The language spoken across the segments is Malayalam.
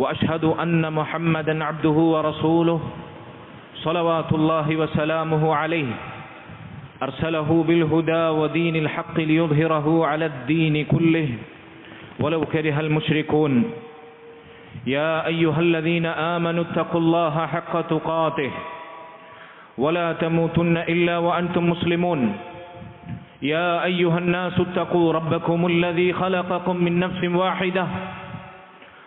وأشهد أن محمدا عبده ورسوله صلوات الله وسلامه عليه. أرسله بالهدى ودين الحق ليظهره على الدين كله. ولو كره المشركون. يا أيها الذين آمنوا اتقوا الله حق تقاته. ولا تموتن إلا وأنتم مسلمون. يا أيها الناس اتقوا ربكم الذي خلقكم من نفس واحدة.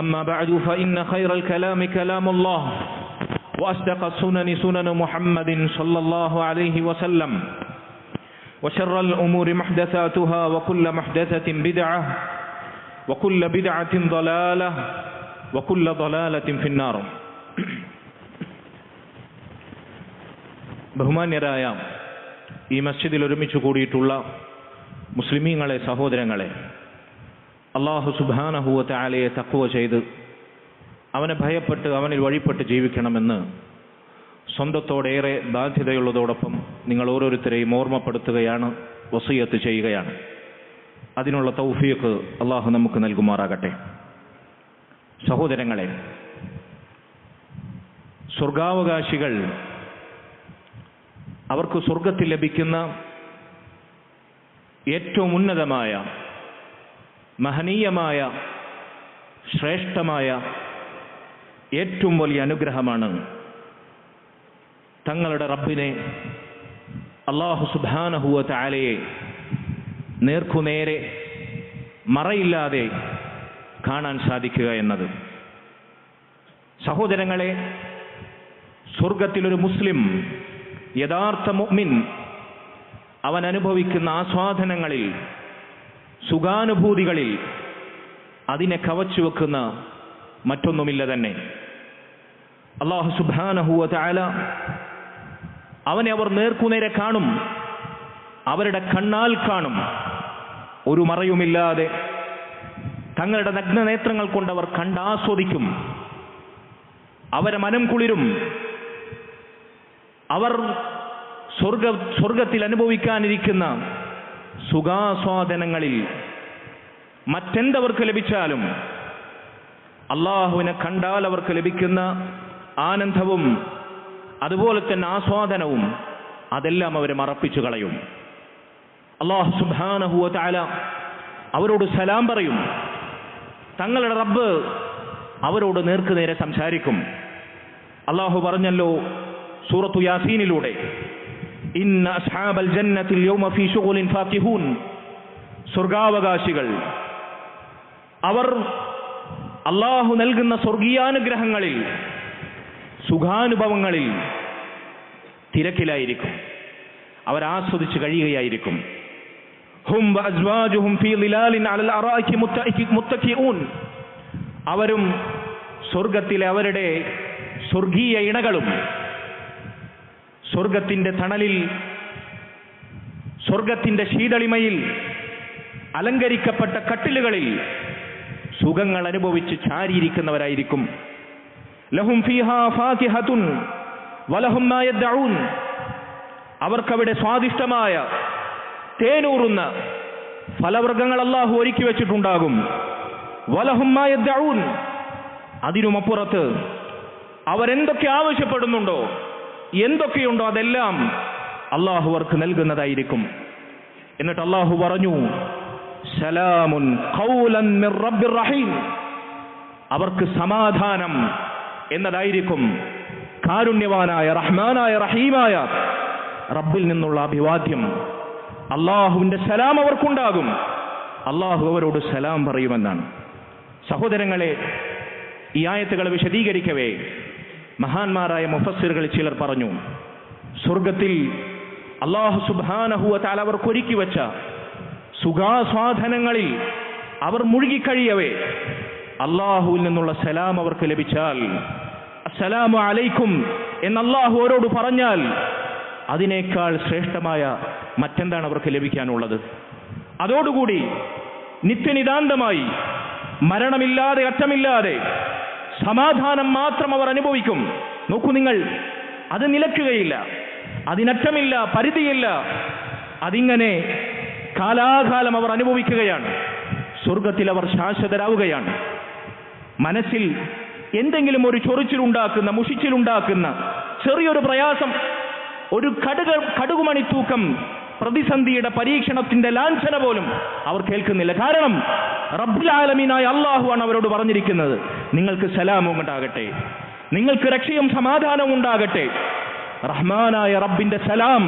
أما بعد فإن خير الكلام كلام الله وأصدق السنن سنن محمد صلى الله عليه وسلم وشر الأمور محدثاتها وكل محدثة بدعة وكل بدعة ضلالة وكل ضلالة في النار ബഹുമാന്യരായ ഈ മസ്ജിദിൽ ഒരുമിച്ച് കൂടിയിട്ടുള്ള മുസ്ലിമീങ്ങളെ സഹോദരങ്ങളെ അള്ളാഹു സുബാനഹൂവത്തെ ആലയെ തക്കുവ ചെയ്ത് അവനെ ഭയപ്പെട്ട് അവനിൽ വഴിപ്പെട്ട് ജീവിക്കണമെന്ന് സ്വന്തത്തോടേറെ ബാധ്യതയുള്ളതോടൊപ്പം നിങ്ങൾ ഓരോരുത്തരെയും ഓർമ്മപ്പെടുത്തുകയാണ് വസീയത്ത് ചെയ്യുകയാണ്. അതിനുള്ള തൗഫീഖ് അള്ളാഹു നമുക്ക് നൽകുമാറാകട്ടെ. സഹോദരങ്ങളെ സ്വർഗാവകാശികൾ അവർക്ക് സ്വർഗത്തിൽ ലഭിക്കുന്ന ഏറ്റവും ഉന്നതമായ മഹനീയമായ ശ്രേഷ്ഠമായ ഏറ്റവും വലിയ അനുഗ്രഹമാണ് തങ്ങളുടെ റബ്ബിനെ അള്ളാഹു സുബാനഹുവ താലയെ നേർക്കുനേരെ മറയില്ലാതെ കാണാൻ സാധിക്കുക എന്നത്. സഹോദരങ്ങളെ സ്വർഗത്തിലൊരു മുസ്ലിം യഥാർത്ഥ മുഅ്മിൻ അവൻ അനുഭവിക്കുന്ന ആസ്വാദനങ്ങളിൽ സുഖാനുഭൂതികളിൽ അതിനെ കവച്ചു വെക്കുന്ന മറ്റൊന്നുമില്ല തന്നെ. അള്ളാഹു സുബാനഹുവ താല അവനെ അവർ നേർക്കുനേരെ കാണും അവരുടെ കണ്ണാൽ കാണും ഒരു മറയുമില്ലാതെ തങ്ങളുടെ നഗ്നനേത്രങ്ങൾ കൊണ്ട് അവർ കണ്ടാസ്വദിക്കും അവരെ മനം കുളിരും അവർ സ്വർഗ സ്വർഗത്തിൽ അനുഭവിക്കാനിരിക്കുന്ന സുഖാസ്വാദനങ്ങളിൽ മറ്റെന്തവർക്ക് ലഭിച്ചാലും അള്ളാഹുവിനെ കണ്ടാൽ അവർക്ക് ലഭിക്കുന്ന ആനന്ദവും അതുപോലെ തന്നെ ആസ്വാദനവും അതെല്ലാം അവർ മറപ്പിച്ചു കളയും. അള്ളാഹു സുബാനഹുവ താല അവരോട് സലാം പറയും. തങ്ങളുടെ റബ്ബ് അവരോട് നേർക്കുനേരെ സംസാരിക്കും. അള്ളാഹു പറഞ്ഞല്ലോ സൂറത്തു യാസീനിലൂടെ ഇന്ന അസ്ഹാബൽ ജന്നത്തിൽ യൗമ ഫീ ശുഗുലിൻ ഫാക്കിഹൂൻ. സ്വർഗാവകാശികൾ. അവർ അള്ളാഹു നൽകുന്ന സ്വർഗീയാനുഗ്രഹങ്ങളിൽ സുഖാനുഭവങ്ങളിൽ തിരക്കിലായിരിക്കും. അവർ ആസ്വദിച്ച് കഴിയുകയായിരിക്കും. ഹും അസ്വാജുഹും ഫീ ലിലാലിൻ അലൽ അറായികി മുത്തക്കിഊൻ അവരും സ്വർഗത്തിലെ അവരുടെ സ്വർഗീയ ഇണകളും സ്വർഗത്തിന്റെ തണലിൽ സ്വർഗത്തിന്റെ ശീതളിമയിൽ അലങ്കരിക്കപ്പെട്ട കട്ടിലുകളിൽ സുഖങ്ങൾ അനുഭവിച്ച് ചാരിയിരിക്കുന്നവരായിരിക്കും. ലഹും ഫീഹാ ഫാകിഹത്തുൻ വലഹും മാ അവർക്കവിടെ സ്വാദിഷ്ടമായ തേനൂറുന്ന ഫലവർഗങ്ങൾ അള്ളാഹു ഒരുക്കി വെച്ചിട്ടുണ്ടാകും. വലഹും മാ യദ്ദഊൻ. അതിനുമപ്പുറത്ത് അവരെന്തൊക്കെ ആവശ്യപ്പെടുന്നുണ്ടോ എന്തൊക്കെയുണ്ടോ അതെല്ലാം അള്ളാഹു അവർക്ക് നൽകുന്നതായിരിക്കും. എന്നിട്ട് അള്ളാഹു പറഞ്ഞു സലാമുൻ റഹീം. അവർക്ക് സമാധാനം എന്നതായിരിക്കും. കാരുണ്യവാനായ റഹ്മാനായ റഹീമായ റബ്ബിൽ നിന്നുള്ള അഭിവാദ്യം. അള്ളാഹുവിന്റെ സലാം അവർക്കുണ്ടാകും. അള്ളാഹു അവരോട് സലാം പറയുമെന്നാണ്. സഹോദരങ്ങളെ ഈ ആയത്തുകൾ വിശദീകരിക്കവേ മഹാന്മാരായ മുഫസ്സിറുകൾ ചിലർ പറഞ്ഞു സ്വർഗത്തിൽ അള്ളാഹു സുബാനഹുവ താല അവർക്ക് ഒരുക്കി വെച്ച സുഖാസ്വാദനങ്ങളിൽ അവർ മുഴുകിക്കഴിയവേ അള്ളാഹുവിൽ നിന്നുള്ള സലാം അവർക്ക് ലഭിച്ചാൽ അസ്സലാമു അലൈക്കും എന്ന് അള്ളാഹു അവരോട് പറഞ്ഞാൽ അതിനേക്കാൾ ശ്രേഷ്ഠമായ മറ്റെന്താണ് അവർക്ക് ലഭിക്കാനുള്ളത്? അതോടുകൂടി നിത്യനിതാന്തമായി മരണമില്ലാതെ അറ്റമില്ലാതെ സമാധാനം മാത്രം അവർ അനുഭവിക്കും. നോക്കൂ നിങ്ങൾ അത് നിലക്കുകയില്ല അതിനറ്റമില്ല പരിധിയില്ല. അതിങ്ങനെ കാലാകാലം അവർ അനുഭവിക്കുകയാണ്. സ്വർഗത്തിൽ അവർ ശാശ്വതരാവുകയാണ്. മനസ്സിൽ എന്തെങ്കിലും ഒരു ചൊറിച്ചിലുണ്ടാക്കുന്ന മുഷിച്ചിലുണ്ടാക്കുന്ന ചെറിയൊരു പ്രയാസം ഒരു കടുക കടുകുമണി തൂക്കം പ്രതിസന്ധിയുടെ പരീക്ഷണത്തിന്റെ ലാഞ്ചന പോലും അവർ കേൾക്കുന്നില്ല. കാരണം റബ്ബുൽ ആലമീനായ അള്ളാഹുവാണ് അവരോട് പറഞ്ഞിരിക്കുന്നത് നിങ്ങൾക്ക് സലാമും ഉണ്ടാകട്ടെ നിങ്ങൾക്ക് രക്ഷയും സമാധാനവും ഉണ്ടാകട്ടെ. റഹ്മാനായ റബ്ബിന്റെ സലാം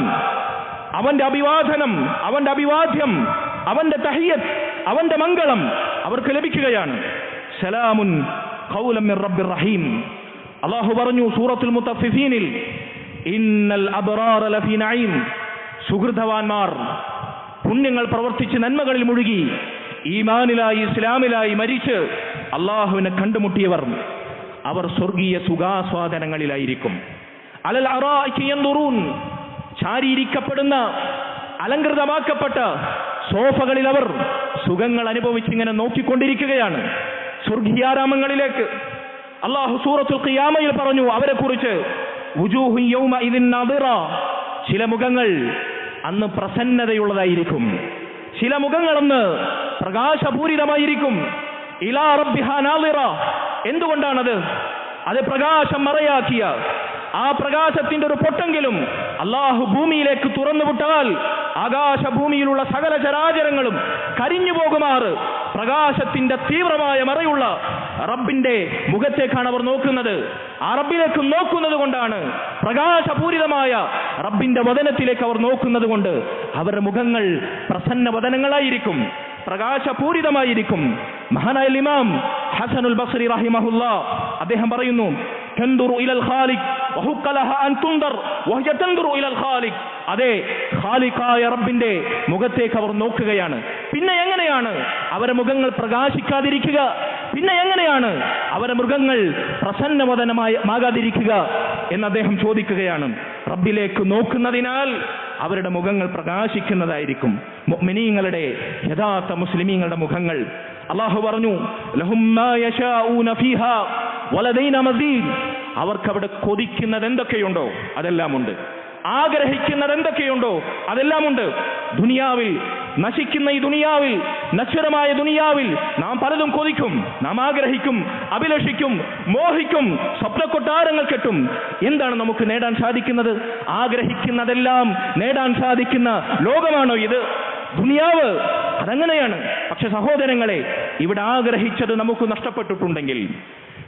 അവന്റെ അഭിവാദനം അവന്റെ അഭിവാദ്യം അവന്റെ തഹിയത്ത് അവന്റെ മംഗളം അവർക്ക് ലഭിക്കുകയാണ്. സലാമുൻ റബ്ബിർ റഹീം. അള്ളാഹു പറഞ്ഞു സൂറത്തുൽ മുത്തഫിഫീനിൽ ഇന്നൽ അബ്റാറ ലഫീ നഈം സുഹൃതവാന്മാർ പുണ്യങ്ങൾ പ്രവർത്തിച്ച് നന്മകളിൽ മുഴുകി ഈമാനിലായി ഇസ്ലാമിലായി മരിച്ച് അള്ളാഹുവിനെ കണ്ടുമുട്ടിയവർ അവർ സ്വർഗീയ സുഖാസ്വാദനങ്ങളിലായിരിക്കും. അലൽ അറായിക്ക് ശാരീരിക്കപ്പെടുന്ന അലങ്കൃതമാക്കപ്പെട്ട സോഫകളിൽ അവർ സുഖങ്ങൾ അനുഭവിച്ചിങ്ങനെ നോക്കിക്കൊണ്ടിരിക്കുകയാണ്. സ്വർഗീയാരാമങ്ങളിലേക്ക് അള്ളാഹു സൂറത്തുൽ ഖിയാമയിൽ പറഞ്ഞു അവരെ കുറിച്ച് ചില മുഖങ്ങൾ അന്ന് പ്രസന്നതയുള്ളതായിരിക്കും. ചില മുഖങ്ങൾ അന്ന് പ്രകാശപൂരിതമായിരിക്കും. ഇലാ റബ്ബിഹ നാളിറ എന്തുകൊണ്ടാണത്? അത് പ്രകാശം മറയാക്കിയ. ആ പ്രകാശത്തിന്റെ ഒരു പൊട്ടെങ്കിലും അള്ളാഹു ഭൂമിയിലേക്ക് തുറന്നു വിട്ടാൽ ആകാശഭൂമിയിലുള്ള സകല ചരാചരങ്ങളും കരിഞ്ഞു പോകുമാറ് പ്രകാശത്തിന്റെ തീവ്രമായ മറയുള്ള റബ്ബിന്റെ മുഖത്തേക്കാണ് അവർ നോക്കുന്നത്. ആ റബ്ബിലേക്ക് നോക്കുന്നത് കൊണ്ടാണ് പ്രകാശപൂരിതമായ റബ്ബിന്റെ വദനത്തിലേക്ക് അവർ നോക്കുന്നത് കൊണ്ട് അവരുടെ മുഖങ്ങൾ പ്രസന്ന വദനങ്ങളായിരിക്കും പ്രകാശപൂരിതമായിരിക്കും. മഹാനായ ഇമാം ഹസനുൽ ബസ്രി റഹിമഹുല്ല അദ്ദേഹം പറയുന്നു തൻദുറു ഇലൽ ഖാലിഖ് വഹുക്ക ലഹ അൻ തുൻദർ വഹിയ തൻദുറു ഇലൽ ഖാലിഖ് അതെ ഖാലിഖായ റബ്ബിന്റെ മുഖത്തേക്ക് അവർ നോക്കുകയാണ്. പിന്നെ എങ്ങനെയാണ് അവരുടെ മുഖങ്ങൾ പ്രകാശിക്കാതിരിക്കുക? പിന്നെ എങ്ങനെയാണ് അവരുടെ മൃഗങ്ങൾ പ്രസന്നവദനമായി ആകാതിരിക്കുക എന്ന് അദ്ദേഹം ചോദിക്കുകയാണ്. റബ്ബിലേക്ക് നോക്കുന്നതിനാൽ അവരുടെ മുഖങ്ങൾ പ്രകാശിക്കുന്നതായിരിക്കും. മുഅ്മിനീങ്ങളുടെ യഥാർത്ഥ മുസ്ലിമീങ്ങളുടെ മുഖങ്ങൾ അള്ളാഹു പറഞ്ഞു അവർക്ക് അവിടെ കൊതിക്കുന്നത് എന്തൊക്കെയുണ്ടോ അതെല്ലാം ഉണ്ട് ആഗ്രഹിക്കുന്നത് എന്തൊക്കെയുണ്ടോ അതെല്ലാം ഉണ്ട് ദുനിയാവിൽ നശിക്കുന്ന ഈ ദുനിയാവിൽ നശ്വരമായ ദുനിയാവിൽ നാം പലതും കൊതിക്കും. നാം ആഗ്രഹിക്കും അഭിലഷിക്കും മോഹിക്കും സ്വപ്നക്കൊട്ടാരങ്ങൾ കെട്ടും. എന്താണ് നമുക്ക് നേടാൻ സാധിക്കുന്നത്? ആഗ്രഹിക്കുന്നതെല്ലാം നേടാൻ സാധിക്കുന്ന ലോകമാണോ ഇത്? ദുനിയാവ് അതങ്ങനെയാണ്. പക്ഷെ സഹോദരങ്ങളെ ഇവിടെ ആഗ്രഹിച്ചത് നമുക്ക് നഷ്ടപ്പെട്ടിട്ടുണ്ടെങ്കിൽ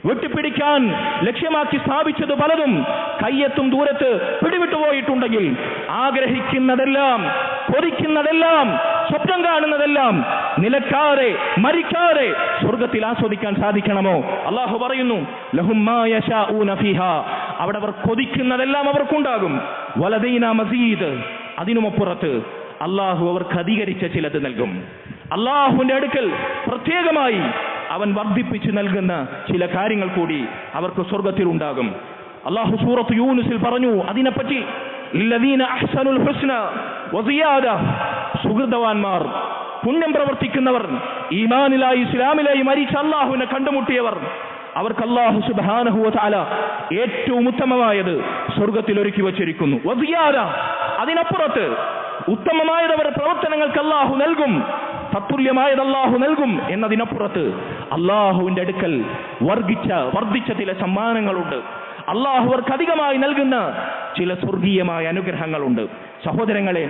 വെട്ടിപ്പിടിക്കാൻ ലക്ഷ്യമാക്കി സ്ഥാപിച്ചത് പലതും കയ്യെത്തും ദൂരത്ത് പിടിവിട്ടു പോയിട്ടുണ്ടെങ്കിൽ ആഗ്രഹിക്കുന്നതെല്ലാം കൊതിക്കുന്നതെല്ലാം സ്വപ്നം കാണുന്നതെല്ലാം നിലക്കാതെ മരിക്കാതെ സ്വർഗത്തിൽ ആസ്വദിക്കാൻ സാധിക്കണമോ? അള്ളാഹു പറയുന്നു അവിടെ അവർ കൊതിക്കുന്നതെല്ലാം അവർക്കുണ്ടാകും. വലദൈന മസീദ് അതിനുമപ്പുറത്ത് അള്ളാഹു അവർക്ക് അധികരിച്ച ചിലത് നൽകും. അള്ളാഹുവിന്റെ അടുക്കൽ പ്രത്യേകമായി അവൻ വർദ്ധിപ്പിച്ചു നൽകുന്ന ചില കാര്യങ്ങൾ കൂടി അവർക്ക് സ്വർഗത്തിൽ ഉണ്ടാകും. അള്ളാഹു സൂറത്ത് യൂനുസിൽ പറഞ്ഞു അതിനെപ്പറ്റി സുഹൃതവാന്മാർ പുണ്യം പ്രവർത്തിക്കുന്നവർ ഈമാനിലായി ഇസ്ലാമിലായി മരിച്ച അള്ളാഹുവിനെ കണ്ടുമുട്ടിയവർ അവർക്ക് അള്ളാഹു സുബ്ഹാനഹു വതആല ഏറ്റവും ഉത്തമമായത് സ്വർഗത്തിൽ ഒരുക്കി വച്ചിരിക്കുന്നു. അതിനപ്പുറത്ത് ഉത്തമമായത് അവരുടെ പ്രവർത്തനങ്ങൾക്ക് അള്ളാഹു നൽകും. തത്തുല്യമായത് അള്ളാഹു നൽകും എന്നതിനപ്പുറത്ത് അള്ളാഹുവിന്റെ അടുക്കൽ വർഗിച്ച വർദ്ധിച്ച ചില സമ്മാനങ്ങളുണ്ട്. അള്ളാഹു അവർക്ക് അധികമായി നൽകുന്ന ചില സ്വർഗീയമായ അനുഗ്രഹങ്ങളുണ്ട്. സഹോദരങ്ങളെ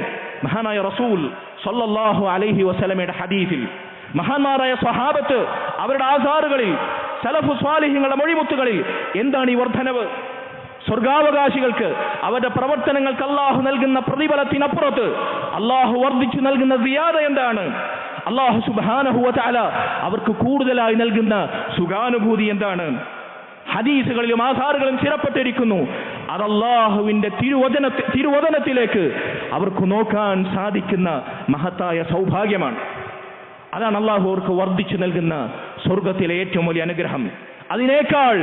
മഹാനായ റസൂൽ സൊല്ലാഹു അലൈഹി വസലമയുടെ ഹദീസിൽ മഹാന്മാരായ സ്വഹാബത്ത് അവരുടെ ആധാറുകളിൽ സലഫു സ്വാലിഹിങ്ങളുടെ മൊഴിമുത്തുകളിൽ എന്താണ് ഈ വർധനവ് സ്വർഗാവകാശികൾക്ക് അവരുടെ പ്രവർത്തനങ്ങൾക്ക് അള്ളാഹു നൽകുന്ന പ്രതിഫലത്തിനപ്പുറത്ത് അള്ളാഹു വർദ്ധിച്ചു നൽകുന്ന സിയാദ എന്താണ്? അള്ളാഹു സുബാനഹുവല അവർക്ക് കൂടുതലായി നൽകുന്ന സുഖാനുഭൂതി എന്താണ്? ഹദീസുകളിലും ആധാറുകളും സ്ഥിരപ്പെട്ടിരിക്കുന്നു അത് അള്ളാഹുവിന്റെ തിരുവചന തിരുവചനത്തിലേക്ക് അവർക്ക് നോക്കാൻ സാധിക്കുന്ന മഹത്തായ സൗഭാഗ്യമാണ്. അതാണ് അള്ളാഹു അവർക്ക് വർദ്ധിച്ചു നൽകുന്ന സ്വർഗത്തിലെ ഏറ്റവും വലിയ അനുഗ്രഹം. അതിനേക്കാൾ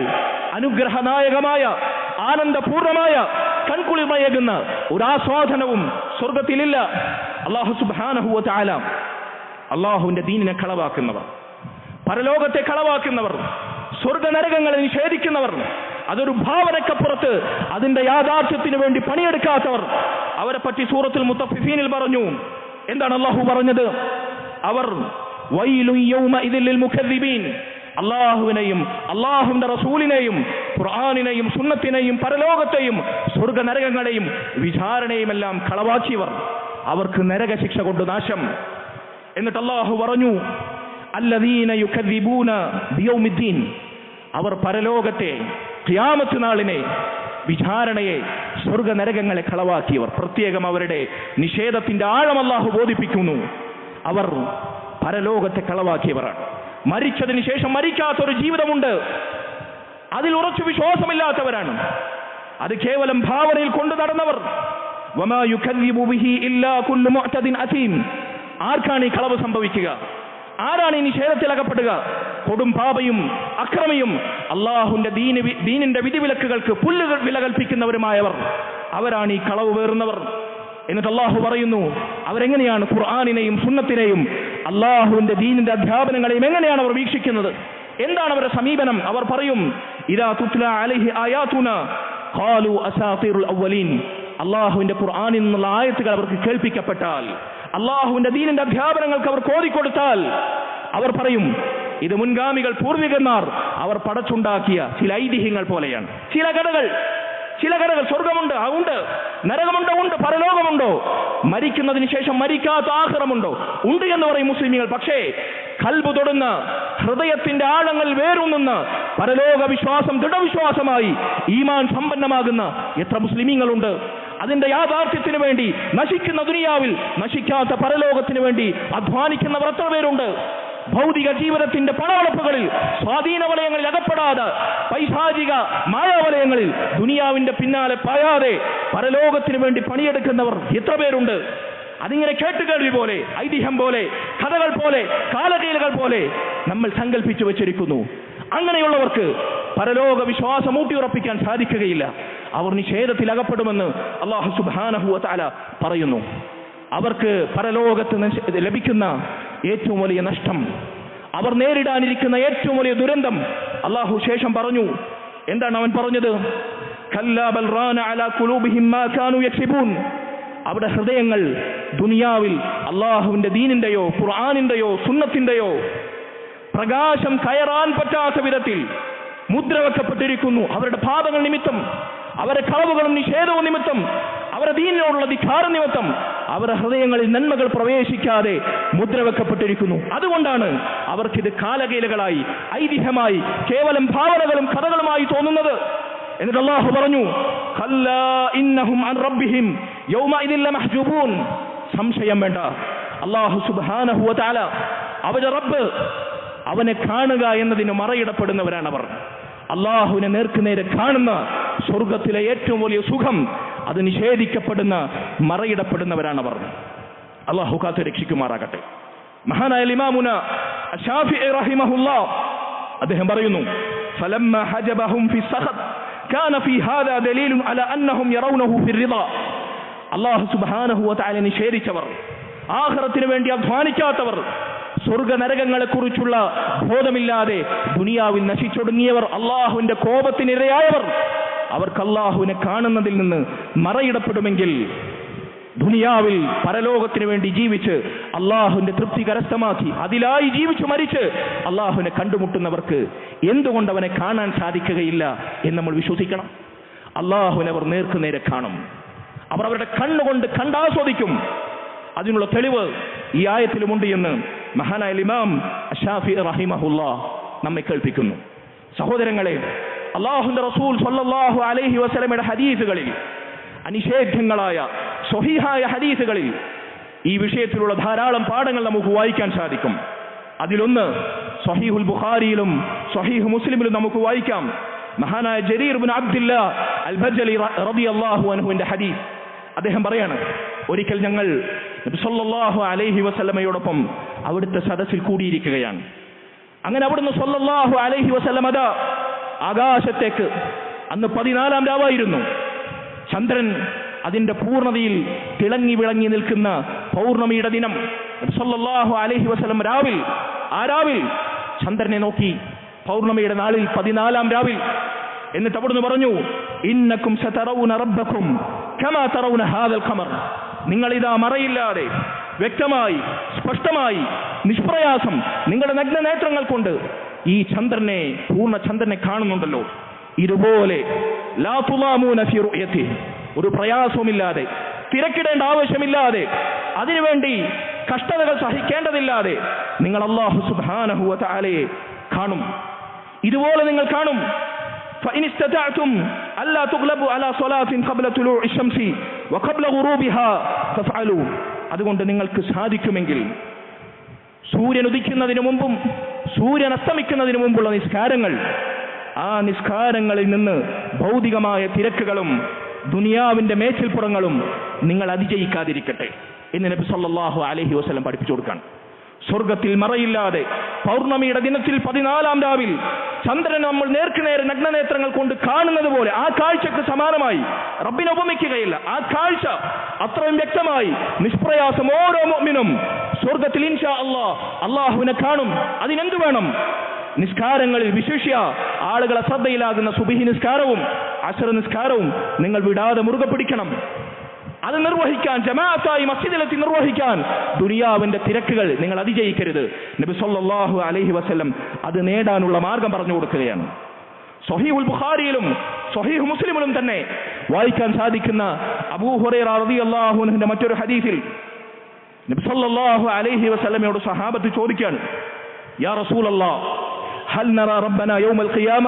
അനുഗ്രഹനായകമായ ആനന്ദപൂർണമായ കൺകുളിമയകുന്ന ഒരു ആസ്വാദനവും സ്വർഗത്തിലില്ല. അള്ളാഹു സുബാനഹുവ അള്ളാഹുവിന്റെ ദീനിനെ കളവാക്കുന്നവർ പരലോകത്തെ കളവാക്കുന്നവർ സ്വർഗനരകങ്ങളെ നിഷേധിക്കുന്നവർ അതൊരു ഭാവനക്കപ്പുറത്ത് അതിന്റെ യാഥാർത്ഥ്യത്തിന് വേണ്ടി പണിയെടുക്കാത്തവർ അവരെ പറ്റി സൂറത്തിൽ മുത്തഫിഫീനിൽ പറഞ്ഞു. എന്താണ് അള്ളാഹു പറഞ്ഞത്? അവർ വൈലു മുഖദ്ദിബീൻ. അള്ളാഹുവിനെയും അള്ളാഹുവിന്റെ റസൂലിനെയും ഖുർആാനിനെയും സുന്നത്തിനെയും പരലോകത്തെയും സ്വർഗ നരകങ്ങളെയും വിചാരണയും എല്ലാം കളവാക്കിയവർ അവർക്ക് നരകശിക്ഷ കൊണ്ട് നാശം. എന്നിട്ട് അള്ളാഹു പറഞ്ഞു അല്ലദീന യുക്കദ്ദിബൂന ബിയൗമിദ്ദീൻ. അവർ പരലോകത്തെ ക്യാമത്ത് നാളിനെ വിചാരണയെ സ്വർഗ നരകങ്ങളെ കളവാക്കിയവർ. പ്രത്യേകം അവരുടെ നിഷേധത്തിന്റെ ആഴം അള്ളാഹു ബോധിപ്പിക്കുന്നു. അവർ പരലോകത്തെ കളവാക്കിയവരാണ്. മരിച്ചതിന് ശേഷം മരിക്കാത്തൊരു ജീവിതമുണ്ട്. അതിൽ ഉറച്ചു വിശ്വാസമില്ലാത്തവരാണ്. അത് കേവലം ഭാവനയിൽ കൊണ്ടു നടന്നവർ. ആർക്കാണ് ഈ കളവ് സംഭവിക്കുക? ആരാണ് ഈ നിഷേധത്തിൽ അകപ്പെടുക? കൊടും പാപയും അക്രമിയും അള്ളാഹുന്റെ ദീനിന്റെ വിധിവിലക്കുകൾക്ക് പുല്ല് വില കൽപ്പിക്കുന്നവരുമായവർ. അവരാണ് ഈ കളവ് വേറുന്നവർ. എന്നിട്ട് അള്ളാഹു പറയുന്നു അവരെങ്ങനെയാണ് ഖുർആാനിനെയും സുന്നത്തിനെയും അള്ളാഹുവിന്റെ ദീനിന്റെ അധ്യാപനങ്ങളെയും എങ്ങനെയാണ് അവർ വീക്ഷിക്കുന്നത്? എന്താണ് അവരുടെ സമീപനം? അവർ പറയും ഇതാ തുത്ല അലൈഹി ആയാതുന ഖാലു അസാത്തിറുൽ അവലീൻ അള്ളാഹുവിന്റെ ഖുർആാനിൽ നിന്നുള്ള ആയത്തുകൾ അവർക്ക് കേൾപ്പിക്കപ്പെട്ടാൽ അള്ളാഹുവിന്റെ ദീനിന്റെ അധ്യാപനങ്ങൾക്ക് അവർ കോതിക്കൊടുത്താൽ അവർ പറയും ഇത് മുൻഗാമികൾ പൂർവികന്മാർ അവർ പടച്ചുണ്ടാക്കിയ ചില ഐതിഹ്യങ്ങൾ പോലെയാണ്. ചില കഥകൾ ചില കഥകൾ സ്വർഗമുണ്ട് ഉണ്ട് നരകമുണ്ടോ ഉണ്ട്. പരലോകമുണ്ടോ? മരിക്കുന്നതിന് ശേഷം മരിക്കാത്ത ആഹ്റമുണ്ടോ? ഉണ്ട് എന്ന് പറയും മുസ്ലിമികൾ പക്ഷേ കൽബ് തൊടുന്ന ഹൃദയത്തിന്റെ ആഴങ്ങൾ വേറൂന്നുന്ന പരലോക വിശ്വാസം ദൃഢവിശ്വാസമായി ഈമാൻ സമ്പന്നമാകുന്ന എത്ര മുസ്ലിമീങ്ങളുണ്ട്. അതിന്റെ യാഥാർത്ഥ്യത്തിന് വേണ്ടി നശിക്കുന്ന ദുനിയാവിൽ നശിക്കാത്ത പരലോകത്തിന് വേണ്ടി അധ്വാനിക്കുന്നവർ എത്ര പേരുണ്ട്? ഭൗതിക ജീവിതത്തിന്റെ പണവളപ്പുകളിൽ സ്വാധീന വലയങ്ങളിൽ അകപ്പെടാതെ പൈശാചിക മായാവലയങ്ങളിൽ ദുനിയാവിന്റെ പിന്നാലെ പായാതെ പരലോകത്തിന് വേണ്ടി പണിയെടുക്കുന്നവർ എത്ര പേരുണ്ട്? അതിങ്ങനെ കേട്ടുകേൾവി പോലെ ഐതിഹ്യം പോലെ കഥകൾ പോലെ കാലകീലകൾ പോലെ നമ്മൾ സങ്കല്പിച്ചു വെച്ചിരിക്കുന്നു. അങ്ങനെയുള്ളവർക്ക് പരലോക വിശ്വാസം ഊട്ടിയുറപ്പിക്കാൻ സാധിക്കുകയില്ല. അവർ നിഷേധത്തിൽ അകപ്പെടുമെന്ന് അള്ളാഹു സുബാനഹുവ താല പറയുന്നു. അവർക്ക് പരലോകത്ത് ലഭിക്കുന്ന ഏറ്റവും വലിയ നഷ്ടം. അവർ നേരിടാനിരിക്കുന്ന ഏറ്റവും വലിയ ദുരന്തം. അള്ളാഹു ശേഷം പറഞ്ഞു. എന്താണ് അവൻ പറഞ്ഞത്? അവിടെ ഹൃദയങ്ങൾ ദുനിയാവിൽ അള്ളാഹുവിന്റെ ദീനിന്റെയോ ഖുർആാനിന്റെയോ സുന്നത്തിന്റെയോ പ്രകാശം കയറാൻ പറ്റാത്ത വിധത്തിൽ മുദ്ര വെക്കപ്പെട്ടിരിക്കുന്നു അവരുടെ പാപങ്ങൾ നിമിത്തം. അവരുടെ കളവുകളും നിഷേധവും നിമിത്തം അവരുടെ ദീനിനോടുള്ള ധിഖാര നിമിത്തം അവരുടെ ഹൃദയങ്ങളിൽ നന്മകൾ പ്രവേശിക്കാതെ മുദ്ര വെക്കപ്പെട്ടിരിക്കുന്നു. അതുകൊണ്ടാണ് അവർക്കിത് കാലകേലകളായി ഐതിഹ്യമായി കേവലം ഭാവനകളും കഥകളുമായി തോന്നുന്നത്. എന്നിട്ട് അള്ളാഹു പറഞ്ഞു. സംശയം വേണ്ട. അള്ളാഹു സുബ്ഹാനഹു വതആല അവന്റെ റബ്ബ് അവനെ കാണുക എന്നതിന് മറയിടപ്പെടുന്നവരാണ് അവർ അള്ളാഹുവിനെ നേർക്കുനേരെ കാണുന്ന സ്വർഗത്തിലെ ഏറ്റവും വലിയ സുഖം അത് നിഷേധിക്കപ്പെടുന്ന മറയിടപ്പെടുന്നവരാണ് അവർ. അള്ളാഹു കാത്ത് രക്ഷിക്കുമാറാകട്ടെ. മഹാനായ ലിമാമുന അദ്ദേഹം പറയുന്നു ഫലമ്മ ഹജബഹും ഫി സഖത്ത് കാന ഫി ഹാദാ അല യറൗനഹു ഫി സുബ്ഹാനഹു വ തആല നിഷേധിച്ചവർ ആഖിറത്തിനു വേണ്ടി അധ്വാനിക്കാത്തവർ സ്വർഗ നരകങ്ങളെക്കുറിച്ചുള്ള ബോധമില്ലാതെ ദുനിയാവിൽ നശിച്ചൊടുങ്ങിയവർ അള്ളാഹുവിന്റെ കോപത്തിനിരയായവർ. അവർക്ക് അള്ളാഹുവിനെ കാണുന്നതിൽ നിന്ന് മറയിടപ്പെടുമെങ്കിൽ ദുനിയാവിൽ പരലോകത്തിനു വേണ്ടി ജീവിച്ച് അള്ളാഹുവിന്റെ തൃപ്തി കരസ്ഥമാക്കി അതിലായി ജീവിച്ചു മരിച്ച് അള്ളാഹുവിനെ കണ്ടുമുട്ടുന്നവർക്ക് എന്തുകൊണ്ട് അവനെ കാണാൻ സാധിക്കുകയില്ല എന്ന് നമ്മൾ വിശ്വസിക്കണം. അള്ളാഹുവിനെ അവർ നേർക്കുനേരെ കാണും. അവർ അവരുടെ കണ്ണുകൊണ്ട് കണ്ടാസ്വദിക്കും. അതിനുള്ള തെളിവ് ഈ ആയത്തിലുമുണ്ട് എന്ന് മഹാനായ ഇമാം ഷാഫി റഹിമഹുല്ല നമ്മെ കേൾപ്പിക്കുന്നു. സഹോദരങ്ങളെ അള്ളാഹുന്റെ റസൂൽ സല്ലാഹു അലൈഹി വസ്ലമയുടെ ഹദീസുകളിൽ അനിഷേധ്യങ്ങളായ സ്വഹീഹായ ഹദീസുകളിൽ ഈ വിഷയത്തിലുള്ള ധാരാളം പാഠങ്ങൾ നമുക്ക് വായിക്കാൻ സാധിക്കും. അതിലൊന്ന് സ്വഹീഹുൽ ബുഖാരിയിലും സ്വഹീഹു മുസ്ലിമിലും നമുക്ക് വായിക്കാം. മഹാനായ ജരീർ ബിൻ അബ്ദില്ല അൽ റബി റളിയല്ലാഹു അൻഹുവിന്റെ ഹദീസ്. അദ്ദേഹം പറയാണ് ഒരിക്കൽ ഞങ്ങൾ നബി സല്ലല്ലാഹു അലൈഹി വസല്ലമയോടൊപ്പം അവിടുത്തെ സദസ്സിൽ കൂടിയിരിക്കുകയാണ്. അങ്ങനെ അവിടുന്ന് സൊല്ലാഹു അലൈഹി വസ്ലമത ആകാശത്തേക്ക് അന്ന് പതിനാലാം രാവായിരുന്നു. ചന്ദ്രൻ അതിന്റെ പൂർണതയിൽ തിളങ്ങി വിളങ്ങി നിൽക്കുന്ന പൗർണമിയുടെ ദിനം. സല്ലാഹു അലൈഹി വസല്ലം രാവിൽ ആ രാവിൽ ചന്ദ്രനെ നോക്കി പൗർണമിയുടെ നാളിൽ പതിനാലാം രാവിൽ എന്നിട്ട് അവിടുന്ന് പറഞ്ഞു ഇന്നക്കും സതറൗന റബ്ബക്കും കമാ ഹാദൽ ഖമർ. നിങ്ങൾ ഇതാ മറയില്ലാതെ വ്യക്തമായി സ്പഷ്ടമായി നിഷ്പ്രയാസം നിങ്ങളുടെ നഗ്ന നേത്രങ്ങൾ കൊണ്ട് ഈ ചന്ദ്രനെ പൂർണ്ണ ചന്ദ്രനെ കാണുന്നുണ്ടല്ലോ ഇതുപോലെ ലാ തുലാമൂന ഫി റുഅ്യതി ഒരു പ്രയാസവുമില്ലാതെ തിരക്കിടേണ്ട ആവശ്യമില്ലാതെ അതിനുവേണ്ടി കഷ്ടതകൾ സഹിക്കേണ്ടതില്ലാതെ നിങ്ങൾ അള്ളാഹു സുബ്ഹാനഹു വ തആലയെ കാണും ഇതുപോലെ നിങ്ങൾ കാണും فإن استطعتم ألا تغلبوا على صلاة قبل طلوع الشمس وقبل غروبها فافعلوا അതുകൊണ്ട് നിങ്ങൾക്ക് സാധിക്കുമെങ്കിൽ സൂര്യൻ ഉദിക്കുന്നതിന് മുമ്പും സൂര്യൻ അസ്തമിക്കുന്നതിന് മുമ്പുള്ള നിസ്കാരങ്ങൾ. ആ നിസ്കാരങ്ങളിൽ നിന്ന് ഭൗതികമായ തിരക്കുകളും ദുനിയാവിന്റെ മേച്ചിൽപ്പുറങ്ങളും നിങ്ങൾ അതിജയിക്കാതിരിക്കട്ടെ എന്ന് നബി സല്ലല്ലാഹു അലൈഹി വസല്ലം പഠിപ്പിച്ചു കൊടുക്കാൻ. സ്വർഗത്തിൽ മറയില്ലാതെ പൗർണമിയുടെ ദിനത്തിൽ പതിനാലാം രാവിൽ ചന്ദ്രൻ നമ്മൾ നേർക്കുനേരെ നഗ്നനേത്രങ്ങൾ കൊണ്ട് കാണുന്നത് പോലെ ആ കാഴ്ചക്ക് സമാനമായി റബ്ബിനെ ഉപമിക്കുകയില്ല. ആ കാഴ്ച അത്രയും വ്യക്തമായി നിഷ്പ്രയാസം ഓരോ മുഅ്മിനും സ്വർഗത്തിൽ ഇൻഷാ അള്ളാ അള്ളാഹുവിനെ കാണും. അതിനെന്ത് വേണം? നിസ്കാരങ്ങളിൽ വിശേഷ്യ ആളുകളെ ശ്രദ്ധയിലാകുന്ന സുബിഹി നിസ്കാരവും അസർ നിസ്കാരവും നിങ്ങൾ വിടാതെ മുറുകെ പിടിക്കണം. അത് നിർവഹിക്കാൻ ജമാഅത്തായി മസ്ജിദിലെത്തി നിർവഹിക്കാൻ ദുനിയാവിന്റെ തിരക്കുകൾ നിങ്ങൾ അതിജയിക്കരുത്. നബി സല്ലല്ലാഹു അലൈഹി വസല്ലം അത് നേടാനുള്ള മാർഗം പറഞ്ഞു കൊടുക്കുകയാണ്. സൊഹീഹുൽ ബുഖാരിയിലും സൊഹീഹ് മുസ്ലിമിലും തന്നെ വായിക്കാൻ സാധിക്കുന്ന അബൂ ഹുറൈറ റളിയല്ലാഹു അൻഹുവിന്റെ മറ്റൊരു ഹദീസിൽ നബി സല്ലല്ലാഹു അലൈഹി വസല്ലമയോട് സഹാബത്ത് ചോദിക്കുകയാണ് യാ റസൂലല്ലാഹ് ഹൽ നറ റബ്ബന യൗമൽ ഖിയാമ?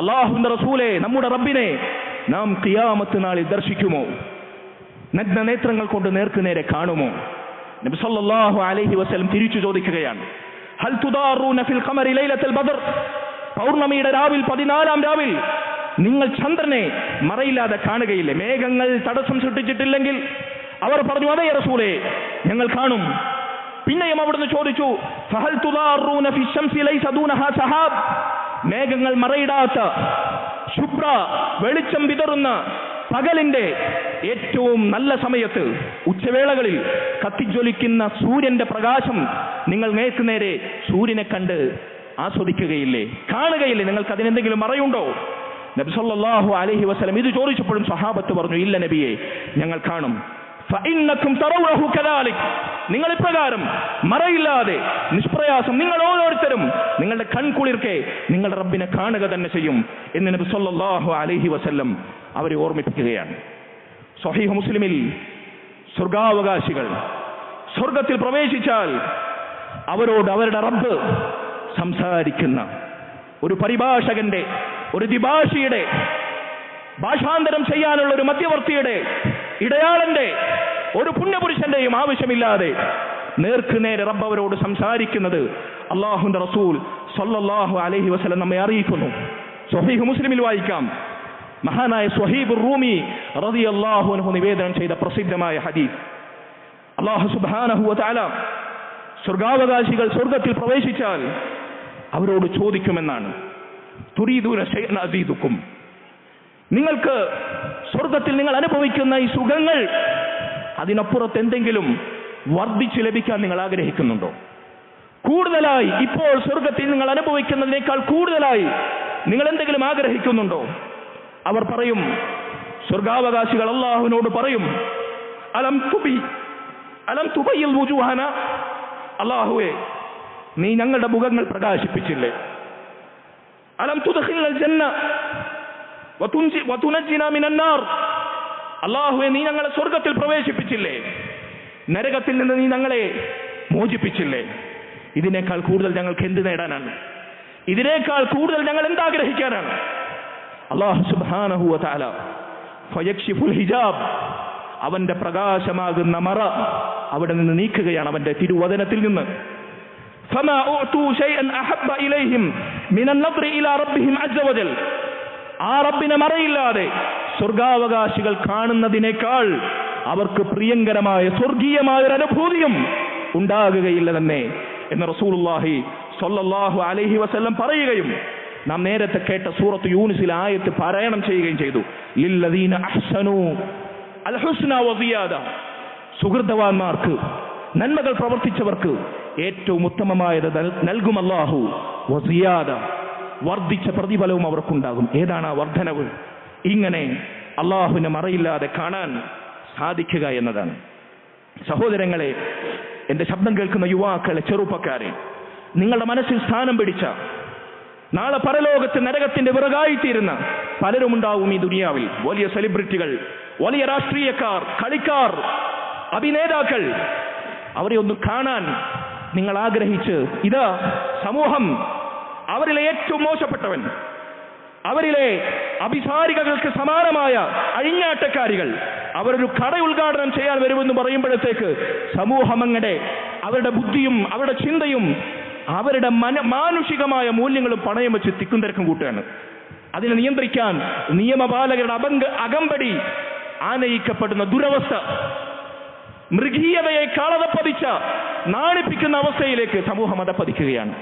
അല്ലാഹുവിന്റെ റസൂലേ നമ്മുടെ റബ്ബിനെ നാം ഖിയാമത്ത് നാളിൽ ദർശിക്കുമോ? നഗ്ന നേത്രങ്ങൾ കൊണ്ട് നേർക്ക് നേരെ കാണുമോ? നബി സല്ലല്ലാഹു അലൈഹി വസല്ലം തിരിച്ചു ചോദിക്കുകയാണ് ഹൽ തുദാറൂന ഫിൽ ഖമറി ലൈലത്തുൽ ബദർ? പൗർണമിയുടെ രാവിൽ പതിനാലാം രാവിൽ നിങ്ങൾ ചന്ദ്രനെ മറയില്ലാതെ കാണുകയില്ലേ. മേഘങ്ങൾ തടസ്സം സൃഷ്ടിച്ചിട്ടില്ലെങ്കിൽ അവർ പറഞ്ഞു അതേ റസൂലെ ഞങ്ങൾ കാണും. പിന്നെയും അവിടുന്ന് ചോദിച്ചു ഫഹൽ സഹാബ്. മേഘങ്ങൾ മറയിടാത്ത ശുഭ്ര വെളിച്ചം വിതറുന്ന പകലിന്റെ ഏറ്റവും നല്ല സമയത്ത് ഉച്ചവേളകളിൽ കത്തിജ്വലിക്കുന്ന സൂര്യന്റെ പ്രകാശം നിങ്ങൾ നേർക്ക് നേരെ സൂര്യനെ കണ്ട് ആസ്വദിക്കുകയില്ലേ? കാണുകയില്ലേ? നിങ്ങൾക്ക് അതിനെന്തെങ്കിലും മറയുണ്ടോ? നബി അലഹി വസ്ലം ഇത് ചോദിച്ചപ്പോഴും സഹാബത്ത് പറഞ്ഞു ഇല്ല നബിയെ ഞങ്ങൾ കാണും. നിങ്ങൾ ഇപ്രകാരം മറയില്ലാതെ നിഷ്പ്രയാസം നിങ്ങൾ ഓരോരുത്തരും നിങ്ങളുടെ കൺകുളിർക്കെ നിങ്ങളുടെ റബ്ബിനെ കാണുക തന്നെ ചെയ്യും എന്ന് നബി സല്ലല്ലാഹു അലൈഹി വസല്ലം അവരെ ഓർമ്മിപ്പിക്കുകയാണ്. സ്വഹീഹ് മുസ്ലിമിൽ സ്വർഗാവകാശികൾ സ്വർഗത്തിൽ പ്രവേശിച്ചാൽ അവരോട് അവരുടെ റബ്ബ് സംസാരിക്കുന്ന ഒരു പരിഭാഷകന്റെ ഒരു ദ്വിഭാഷിയുടെ ഭാഷാന്തരം ചെയ്യാനുള്ള ഒരു മധ്യവർത്തിയുടെ ഇടയാളന്റെ ഒരു പുണ്യപുരുഷന്റെയും ആവശ്യമില്ലാതെ നേർക്ക് നേരെ റബ്ബ് അവരോട് സംസാരിക്കുന്നത് അള്ളാഹുന്റെ റസൂൽ സൊല്ലാഹു അലഹി വസ്ലം നമ്മെ അറിയിക്കുന്നു. സ്വഹീഹ് മുസ്ലിമിൽ വായിക്കാം. മഹാനായ സ്വഹീബ് റൂമി റതി അൻഹു നിവേദനം ചെയ്ത പ്രസിദ്ധമായ ഹദീസ്. അള്ളാഹു സുബാനഹു താല സ്വർഗാവകാശികൾ സ്വർഗത്തിൽ പ്രവേശിച്ചാൽ അവരോട് ചോദിക്കുമെന്നാണ്. തുരീദൂര ശൈന അസീദുക്കും. നിങ്ങൾക്ക് സ്വർഗത്തിൽ നിങ്ങൾ അനുഭവിക്കുന്ന ഈ സുഖങ്ങൾ അതിനപ്പുറത്ത് എന്തെങ്കിലും വർദ്ധിച്ചു ലഭിക്കാൻ നിങ്ങൾ ആഗ്രഹിക്കുന്നുണ്ടോ? കൂടുതലായി ഇപ്പോൾ സ്വർഗത്തിൽ നിങ്ങൾ അനുഭവിക്കുന്നതിനേക്കാൾ കൂടുതലായി നിങ്ങൾ എന്തെങ്കിലും ആഗ്രഹിക്കുന്നുണ്ടോ? അവർ പറയും സ്വർഗാവകാശികൾ അള്ളാഹുവിനോട് പറയും അലം തുബി അലം തുബയിൽ വുജുഹാന? അള്ളാഹുവെ നീ ഞങ്ങളുടെ മുഖങ്ങൾ പ്രകാശിപ്പിച്ചില്ലേ? അലം തുതഹിൽ ജന്ന അള്ളാഹുവെ നീ ഞങ്ങളെ സ്വർഗത്തിൽ പ്രവേശിപ്പിച്ചില്ലേ നരകത്തിൽ നിന്ന് നീ ഞങ്ങളെ മോചിപ്പിച്ചില്ലേ ഇതിനേക്കാൾ കൂടുതൽ ഞങ്ങൾക്ക് എന്ത് നേടാനാണ് ഇതിനേക്കാൾ കൂടുതൽ ഞങ്ങൾ എന്താഗ്രഹിക്കാനാണ് അള്ളാഹു സുബ്ഹാനഹു വതആല ഫയക്ഷിഫുൽ ഹിജാബ് അവന്റെ പ്രകാശമാകുന്ന മറ അവിടെ നിന്ന് നീക്കുകയാണ് അവന്റെ തിരുവചനത്തിൽ നിന്ന് فما أعطوا شيئا أحب إليهم من النظر إلى ربهم عز وجل ആ റബ്ബിനെ മറയില്ലാതെ സ്വർഗാവകാശികൾ കാണുന്നതിനേക്കാൾ അവർക്ക് പ്രിയങ്കരമായ സ്വർഗീയമായ ഒരു അനുഭൂതിയും ഉണ്ടാകുകയില്ല തന്നെ എന്ന് റസൂലുള്ളാഹി സൊല്ലാഹു അലഹി വസ്ല്ലം പറയുകയും നാം നേരത്തെ കേട്ട സൂറത്ത് യൂനിസിൽ ആയത്ത് പാരായണം ചെയ്യുകയും ചെയ്തു. ലില്ലദീന അഹ്സനു അൽ വസിയാദ സുഹൃതവാന്മാർക്ക് നന്മകൾ പ്രവർത്തിച്ചവർക്ക് ഏറ്റവും ഉത്തമമായത് നൽകും അല്ലാഹു വസിയാദ വർദ്ധിച്ച പ്രതിഫലവും അവർക്കുണ്ടാകും. ഏതാണ് ആ വർധനവ് ഇങ്ങനെ അള്ളാഹുവിനെ മറയില്ലാതെ കാണാൻ സാധിക്കുക എന്നതാണ്. സഹോദരങ്ങളെ എന്റെ ശബ്ദം കേൾക്കുന്ന യുവാക്കളെ ചെറുപ്പക്കാരെ നിങ്ങളുടെ മനസ്സിൽ സ്ഥാനം പിടിച്ച നാളെ പരലോകത്ത് നരകത്തിന്റെ വിറകായിത്തീരുന്ന പലരും ഉണ്ടാവും ഈ ദുനിയാവിൽ. വലിയ സെലിബ്രിറ്റികൾ വലിയ രാഷ്ട്രീയക്കാർ കളിക്കാർ അഭിനേതാക്കൾ അവരെ ഒന്ന് കാണാൻ നിങ്ങൾ ആഗ്രഹിച്ച് ഇതാ സമൂഹം അവരിലെ ഏറ്റവും മോശപ്പെട്ടവൻ അവരിലെ അഭിസാരികൾക്ക് സമാനമായ അഴിഞ്ഞാട്ടക്കാരികൾ അവരൊരു കട ഉദ്ഘാടനം ചെയ്യാൻ വരുമെന്ന് പറയുമ്പോഴത്തേക്ക് സമൂഹം അങ്ങനെ അവരുടെ ബുദ്ധിയും അവരുടെ ചിന്തയും അവരുടെ മന മാനുഷികമായ മൂല്യങ്ങളും പണയം വെച്ച് തിക്കും തിരക്കും കൂട്ടുകയാണ്. അതിനെ നിയന്ത്രിക്കാൻ നിയമപാലകരുടെ അപങ്ക അകമ്പടി ആനയിക്കപ്പെടുന്ന ദുരവസ്ഥ മൃഗീയതയെ കളതപ്പതിച്ച നാണിപ്പിക്കുന്ന അവസ്ഥയിലേക്ക് സമൂഹം അതപ്പതിക്കുകയാണ്.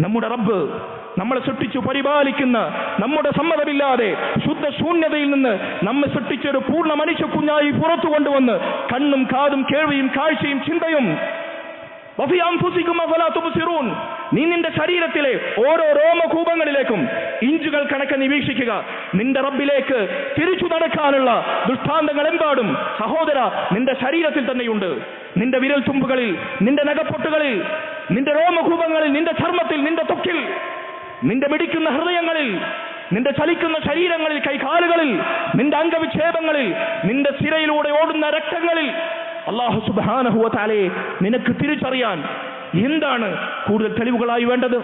നമ്മുടെ റബ്ബ് നമ്മളെ സൃഷ്ടിച്ചു പരിപാലിക്കുന്ന നമ്മുടെ സമ്മതമില്ലാതെ ശുദ്ധ ശൂന്യതയിൽ നിന്ന് നമ്മെ സൃഷ്ടിച്ചൊരു പൂർണ മനുഷ്യ കുഞ്ഞായി പുറത്തു കൊണ്ടുവന്ന് കണ്ണും കാതും കേൾവിയും കാഴ്ചയും ചിന്തയും. നീ നിന്റെ ശരീരത്തിലെ ഓരോ രോമകൂപങ്ങളിലേക്കും ഇഞ്ചുകൾ കണക്ക് നിരീക്ഷിക്കുക. നിന്റെ റബ്ബിലേക്ക് തിരിച്ചു നടക്കാനുള്ള ദൃഷ്ടാന്തങ്ങൾ എമ്പാടും സഹോദര നിന്റെ ശരീരത്തിൽ തന്നെയുണ്ട്. നിന്റെ വിരൽ തുമ്പുകളിൽ നിന്റെ നഖപ്പൊട്ടുകളിൽ നിന്റെ രോമകൂപങ്ങളിൽ നിന്റെ ചർമ്മത്തിൽ നിന്റെ തൊക്കിൽ നിന്റെ മിടിക്കുന്ന ഹൃദയങ്ങളിൽ നിന്റെ ചലിക്കുന്ന ശരീരങ്ങളിൽ കൈകാലുകളിൽ നിന്റെ അംഗവിക്ഷേപങ്ങളിൽ നിന്റെ സിരയിലൂടെ ഓടുന്ന രക്തങ്ങളിൽ അള്ളാഹു സുബാനഹുവ താലയെ നിനക്ക് തിരിച്ചറിയാൻ എന്താണ് കൂടുതൽ തെളിവുകളായി വേണ്ടത്?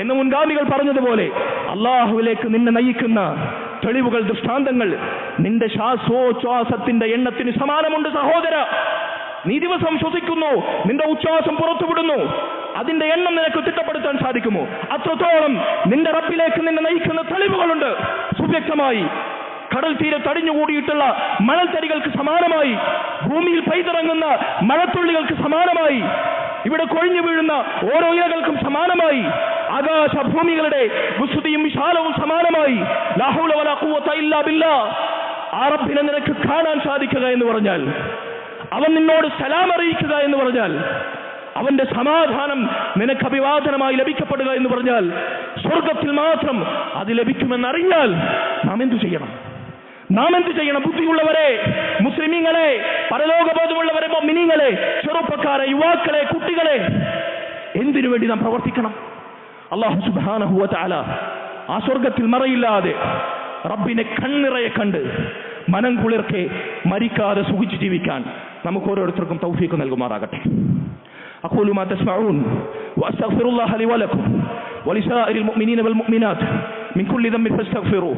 എന്ന് മുൻഗാമികൾ പറഞ്ഞതുപോലെ അള്ളാഹുവിലേക്ക് നിന്നെ നയിക്കുന്ന തെളിവുകൾ ദൃഷ്ടാന്തങ്ങൾ. നിന്റെ ശ്വാസോച്ഛ്വാസത്തിന്റെ എണ്ണത്തിന് സമാനമുണ്ട് സഹോദര. നീ ദിവസം ശ്വസിക്കുന്നു നിന്റെ ഉച്ഛ്വാസം പുറത്തുവിടുന്നു. അതിന്റെ എണ്ണം നിനക്ക് തിട്ടപ്പെടുത്താൻ സാധിക്കുമോ? അത്രത്തോളം നിന്റെ റപ്പിലേക്ക് നിന്നെ നയിക്കുന്ന തെളിവുകളുണ്ട്. സുവ്യക്തമായി കടൽ തീരത്ത് അടിഞ്ഞുകൂടിയിട്ടുള്ള മണൽത്തരികൾക്ക് സമാനമായി ഭൂമിയിൽ പെയ്തിറങ്ങുന്ന മഴത്തുള്ളികൾക്ക് സമാനമായി ഇവിടെ കൊഴിഞ്ഞു വീഴുന്ന ഓരോ ഇലകൾക്കും സമാനമായി ആകാശഭൂമികളുടെ വിശുദ്ധിയും വിശാലവും സമാനമായി. ആ റബ്ബിനെ നിനക്ക് കാണാൻ സാധിക്കുക എന്ന് പറഞ്ഞാൽ അവൻ നിന്നോട് സലാം അറിയിക്കുക എന്ന് പറഞ്ഞാൽ അവന്റെ സമാധാനം നിനക്ക് അഭിവാദനമായി ലഭിക്കപ്പെടുക എന്ന് പറഞ്ഞാൽ സ്വർഗത്തിൽ മാത്രം അത് ലഭിക്കുമെന്നറിഞ്ഞാൽ നാം എന്തു ചെയ്യണം? നാം എന്ത് ചെയ്യണം ബുദ്ധിയുള്ളവരെ മുസ്ലിമീങ്ങളെ പരലോകബോധമുള്ളവരെ മിനിങ്ങളെ ചെറുപ്പക്കാരെ യുവാക്കളെ കുട്ടികളെ എന്തിനു വേണ്ടി നാം പ്രവർത്തിക്കണം അള്ളാഹു സുബാനഹുവ താല ആ സ്വർഗത്തിൽ മറയില്ലാതെ റബ്ബിനെ കണ്ണിറയെ കണ്ട് മനം കുളിർക്കെ മരിക്കാതെ സുഖിച്ച് ജീവിക്കാൻ നമുക്ക് ഓരോരുത്തർക്കും തൗഫീക്ക് നൽകുമാറാകട്ടെ أقول ما تسمعون وأستغفر الله لي ولكم ولسائر المؤمنين والمؤمنات من كل ذنب فاستغفروه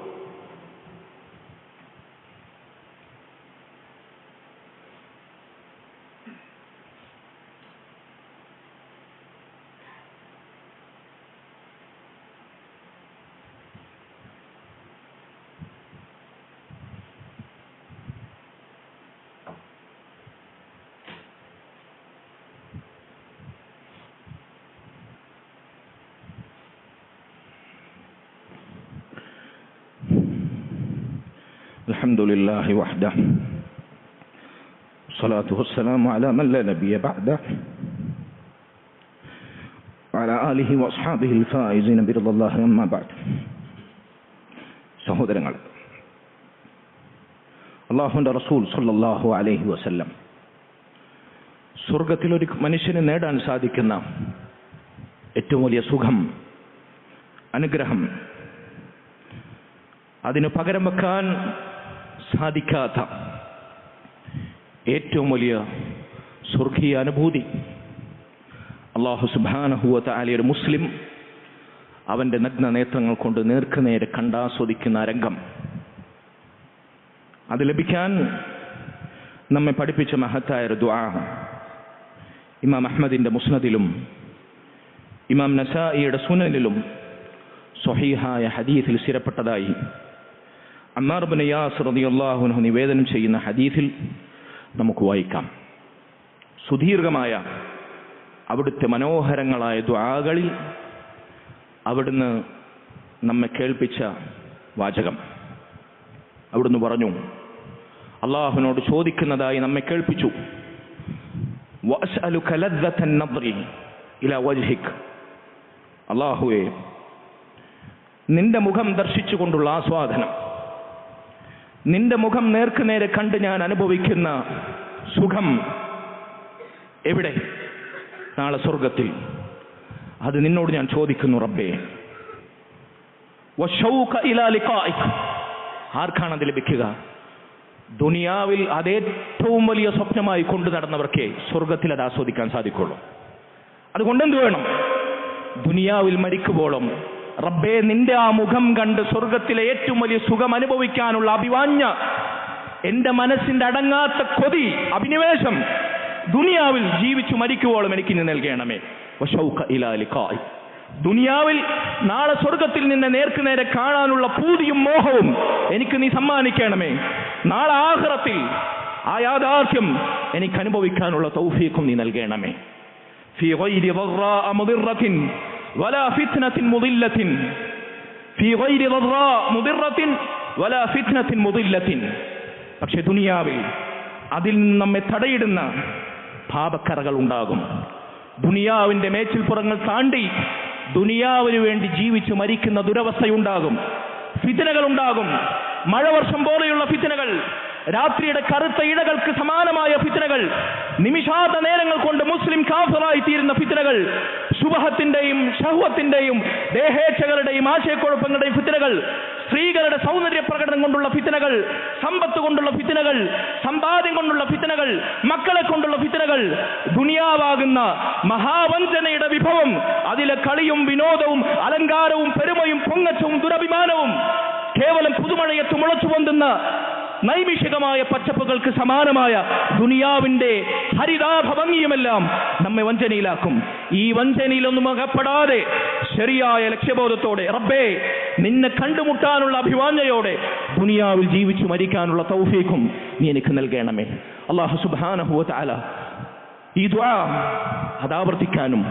الحمد لله وحده الصلاة والسلام على من لا نبي بعده وعلى آله وأصحابه الفائزين برضا الله أما بعد സഹോദരങ്ങൾ അള്ളാഹുന്റെ റസൂൽ സല്ലല്ലാഹു അലൈഹി വസല്ലം സ്വർഗത്തിൽ ഒരു മനുഷ്യന് നേടാൻ സാധിക്കുന്ന ഏറ്റവും വലിയ സുഖം അനുഗ്രഹം അതിന് പകരം വെക്കാൻ സാധിക്കാത്ത ഏറ്റവും വലിയ സ്വർഗീയ അനുഭൂതി. അള്ളാഹു സുബാനഹുവത്ത അലിയൊരു മുസ്ലിം അവന്റെ നഗ്ന നേത്രങ്ങൾ കൊണ്ട് നേർക്കുനേരെ കണ്ടാസ്വദിക്കുന്ന രംഗം. അത് ലഭിക്കാൻ നമ്മെ പഠിപ്പിച്ച മഹത്തായ ഒരു ദ്വാ ഇമാം അഹമ്മദിന്റെ മുസ്നദിലും ഇമാം നസായിയുടെ സുനലിലും സ്വഹീഹായ ഹദീസിൽ സ്ഥിരപ്പെട്ടതായി അമ്മാർ നിവേദനം ചെയ്യുന്ന ഹദീസിൽ നമുക്ക് വായിക്കാം. സുദീർഘമായ അവിടുത്തെ മനോഹരങ്ങളായ ദ്വാകളിൽ അവിടുന്ന് നമ്മെ കേൾപ്പിച്ച വാചകം. അവിടുന്ന് പറഞ്ഞു അള്ളാഹുവിനോട് ചോദിക്കുന്നതായി നമ്മെ കേൾപ്പിച്ചു. അള്ളാഹുവേ നിന്റെ മുഖം ദർശിച്ചുകൊണ്ടുള്ള ആസ്വാദനം നിന്റെ മുഖം നേർക്കുനേരെ കണ്ട് ഞാൻ അനുഭവിക്കുന്ന സുഖം എവിടെ? നാളെ സ്വർഗത്തിൽ അത് നിന്നോട് ഞാൻ ചോദിക്കുന്നു റബ്ബേ. ആർക്കാണത് ലഭിക്കുക? ദുനിയാവിൽ അത് ഏറ്റവും വലിയ സ്വപ്നമായി കൊണ്ടു നടന്നവർക്കേ സ്വർഗത്തിൽ അത് ആസ്വദിക്കാൻ സാധിക്കുള്ളൂ. അതുകൊണ്ട് എന്ത് വേണം? ദുനിയാവിൽ മരിക്കുമ്പോഴും റബ്ബേ നിന്റെ ആ മുഖം കണ്ട് സ്വർഗത്തിലെ ഏറ്റവും വലിയ സുഖം അനുഭവിക്കാനുള്ള അഭിവാഞ്ഞ എന്റെ മനസ്സിന്റെ അടങ്ങാത്ത കൊതി അഭിനിവേശം ദുനിയാവിൽ ജീവിച്ചു മരിക്കുവോളം എനിക്ക് ഇനി നൽകണമേ ദുനിയാവിൽ നാളെ സ്വർഗത്തിൽ നിന്നെ നേർക്ക് നേരെ കാണാനുള്ള പൂതിയും മോഹവും എനിക്ക് നീ സമ്മാനിക്കണമേ. നാളെ ആഹ്റത്തിൽ ആ യാഥാർത്ഥ്യം എനിക്ക് അനുഭവിക്കാനുള്ള തൗഫീഖും നീ നൽകണമേ. ولا فتنة مضلة في غير ضراء مضرة ولا فتنة مضلة പക്ഷെ ദുനിയാവിൽ അതിൽ നിന്ന് നമ്മെ തടയിടുന്ന പാപക്കറകൾ ഉണ്ടാകും ദുനിയാവിന്റെ മേച്ചിൽപ്പുറങ്ങൾ താണ്ടി ദുനിയാവിന് വേണ്ടി ജീവിച്ച് മരിക്കുന്ന ദുരവസ്ഥയുണ്ടാകും ഫിത്തനകൾ ഉണ്ടാകും മഴവർഷം പോലെയുള്ള ഫിത്തനകൾ രാത്രിയുടെ കറുത്ത ഇഴകൾക്ക് സമാനമായ ഫിത്തനകൾ നിമിഷാത നേരങ്ങൾ കൊണ്ട് മുസ്ലിം കാഫറായി തീരുന്ന ഫിത്തനകൾ ശുഭഹത്തിന്റെയും ഷഹ്വത്തിന്റെയും ദേഹേച്ഛകളുടെയും ആശയക്കുഴപ്പങ്ങളുടെയും ഫിത്തനകൾ സ്ത്രീകളുടെ സൗന്ദര്യ പ്രകടനം കൊണ്ടുള്ള ഫിത്തനകൾ സമ്പത്ത് കൊണ്ടുള്ള ഫിത്തനകൾ സമ്പാദ്യം കൊണ്ടുള്ള ഫിത്തനകൾ മക്കളെ കൊണ്ടുള്ള ഫിത്തനകൾ ദുനിയാവാകുന്ന മഹാവഞ്ചനയുടെ വിഭവം അതിലെ കളിയും വിനോദവും അലങ്കാരവും പെരുമയും പൊങ്ങച്ചവും ദുരഭിമാനവും കേവലം പുതുമഴയത്ത് മുളച്ചു പൊന്തുന്ന നൈമിഷികമായ പച്ചപ്പുകൾക്ക് സമാനമായ ദുനിയാവിന്റെ ഹരിതാഭംഗിയുമെല്ലാം നമ്മെ വഞ്ചനയിലാക്കും. ഈ വഞ്ചനയിലൊന്നും അകപ്പെടാതെ ശരിയായ ലക്ഷ്യബോധത്തോടെ റബ്ബേ നിന്നെ കണ്ടുമുട്ടാനുള്ള അഭിവാഞ്ജയോടെ ദുനിയാവിൽ ജീവിച്ചു മരിക്കാനുള്ള തൗഫീഖും നീ എനിക്ക് നൽകണമേ. അള്ളാഹു സുബാനഹുല ഈ ദ്വാ അതാവർത്തിക്കാനും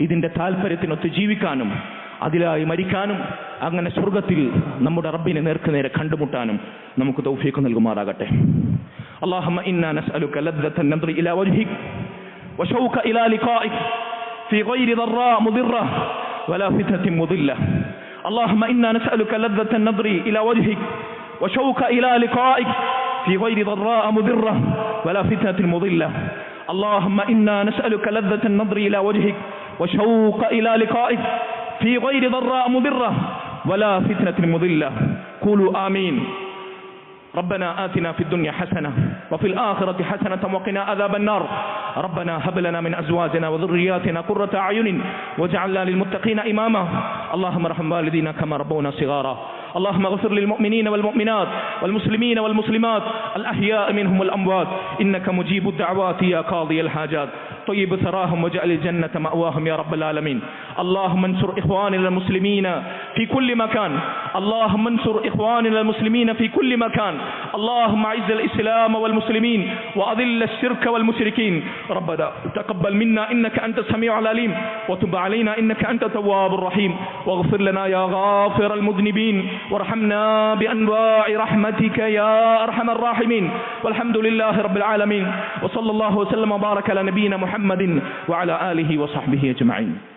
ഇതിന്റെ താല്പര്യത്തിനൊത്ത് ജീവിക്കാനും അതിലായി മരിക്കാനും അങ്ങനെ സ്വർഗത്തിൽ നമ്മുടെ റബ്ബിനെ നേർക്ക് നേരെ കണ്ടുമുട്ടാനും നമുക്ക് തൗഫീഖ് നൽകുമാറാകട്ടെ اللهم إنا نسألك لذة النظر إلى وجهك وشوق إلى لقائك في غير ضراء مضرة ولا فتنة مضلة اللهم إنا نسألك لذة النظر إلى وجهك وشوق إلى لقائك في غير ضراء مضرة ولا فتنة مضلة اللهم إنا نسألك لذة النظر إلى وجهك وشوق إلى لقائك في غير ضراء مضرة ولا فتنة مضلة. قولوا آمين. ربنا آتنا في الدنيا حسنة وفي الآخرة حسنة وقنا عذاب النار. ربنا هب لنا من أزواجنا وذرياتنا قرة أعين واجعلنا للمتقين إماما. اللهم ارحم والدينا كما ربونا صغارا. اللهم اغفر للمؤمنين والمؤمنات والمسلمين والمسلمات. الأحياء منهم والأموات. إنك مجيب الدعوات يا قاضي الحاجات. طيب ثراهم واجعل الجنة مأواهم يا رب العالمين. اللهم انصر إخواننا المسلمين في كل مكان. اللهم انصر إخواننا المسلمين في كل مكان. اللهم أعز الإسلام والمسلمين وأذل الشرك والمشركين. ربنا تقبل منا إنك أنت السميع العليم. وتب علينا إنك أنت التواب الرحيم. واغفر لنا يا غافر المذنبين. وارحمنا بأنواع رحمتك يا أرحم الراحمين. والحمد لله رب العالمين. وصلى الله وسلم وبارك على نبينا محمد وعلى آله وصحبه أجمعين.